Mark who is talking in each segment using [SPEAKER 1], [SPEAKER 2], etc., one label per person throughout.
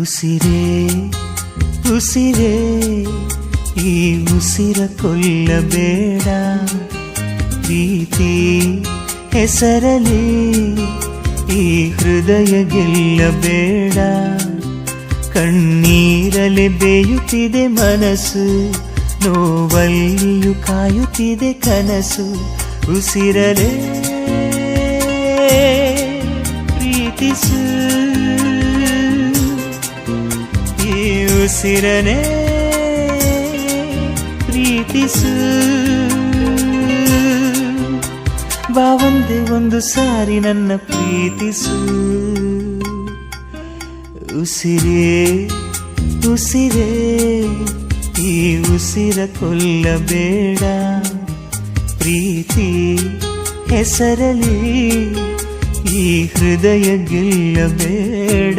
[SPEAKER 1] ಉಸಿರೇ ಉಸಿರೇ, ಈ ಉಸಿರ ಕೊಲ್ಲಬೇಡ. ಪ್ರೀತಿ ಹೆಸರಲಿ, ಈ ಹೃದಯ ಗೆಲ್ಲಬೇಡ. ಕಣ್ಣೀರಲೆ ಬೇಯುತ್ತಿದೆ ಮನಸ್ಸು, ನೋವಲ್ಲಿಯೂ ಕಾಯುತ್ತಿದೆ ಕನಸು. ಉಸಿರಲೇ, ಪ್ರೀತಿಸು. ಉಸಿರನೇ ಪ್ರೀತಿಸು. ಬಾ ಒಂದೇ ಒಂದು ಸಾರಿ ನನ್ನ ಪ್ರೀತಿಸು. ಉಸಿರೇ ಉಸಿರೇ, ಈ ಉಸಿರ ಕೊಲ್ಲಬೇಡ. ಪ್ರೀತಿ ಹೆಸರಲಿ ಈ ಹೃದಯ ಗೆಲ್ಲಬೇಡ.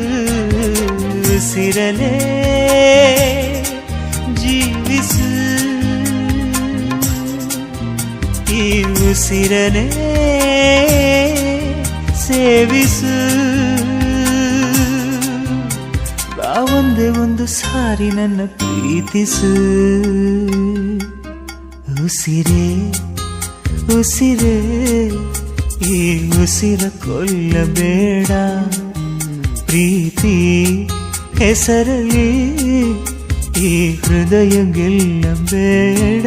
[SPEAKER 1] ಉಸಿರಲೇ ಜೀವಿಸು ಈ ಉಸಿರನೇ ಸೇವಿಸು ಬಾ ಒಂದೇ ಒಂದು ಸಾರಿ ನನ್ನ ಪ್ರೀತಿಸು ಉಸಿರೇ ಉಸಿರೇ ಈ ಉಸಿರ ಕೊಲ್ಲಬೇಡ ಪ್ರೀತಿ ಹೆಸರಲಿ ಈ ಹೃದಯ ಗೆಲ್ಲಬೇಡ